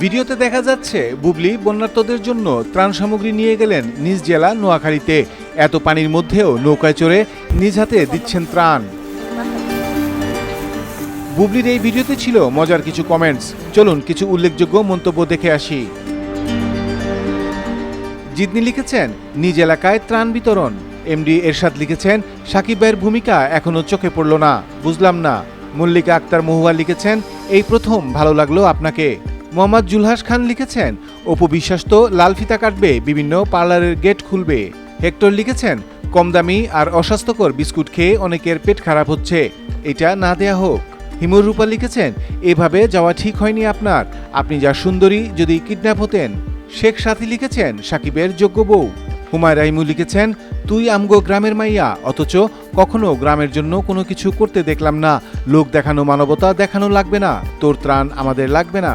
ভিডিওতে দেখা যাচ্ছে, বুবলি বন্যার্তদের জন্য ত্রাণ সামগ্রী নিয়ে গেলেন নিজ জেলা নোয়াখালীতে। এত পানির মধ্যেও নৌকায় চড়ে নিজ হাতে দিচ্ছেন ত্রাণ। বুবলির এই ভিডিওতে ছিল মজার কিছু কমেন্টস চলুন কিছু উল্লেখযোগ্য মন্তব্য দেখে আসি। জিতনি লিখেছেন, নিজ এলাকায় ত্রাণ বিতরণ। এমডি এরশাদ লিখেছেন, সাকিব ভাইয়ের ভূমিকা এখনও চোখে পড়ল না। বুঝলাম না। মল্লিকা আক্তার মহুয়া লিখেছেন, এই প্রথম ভালো লাগল আপনাকে। মোহাম্মদ জুলহাস খান লিখেছেন, অপু বিশ্বাস তো লাল ফিতা কাটবে, বিভিন্ন পার্লারের গেট খুলবে। হেক্টর লিখেছেন, কম দামি আর অস্বাস্থ্যকর বিস্কুট খেয়ে অনেকের পেট খারাপ হচ্ছে, এটা না দেয়া হোক। হিমুর রূপা লিখেছেন, এভাবে যাওয়া ঠিক হয়নি আপনার, আপনি যা সুন্দরী যদি কিডন্যাপ হতেন। শেখ সাথী লিখেছেন, সাকিবের যোগ্য বউ। হুমায় রাইমু লিখেছেন, তুই আমগো গ্রামের মাইয়া, অথচ কখনো গ্রামের জন্য কোনো কিছু করতে দেখলাম না। লোক দেখানো মানবতা দেখানো লাগবে না, তোর ত্রাণ আমাদের লাগবে না।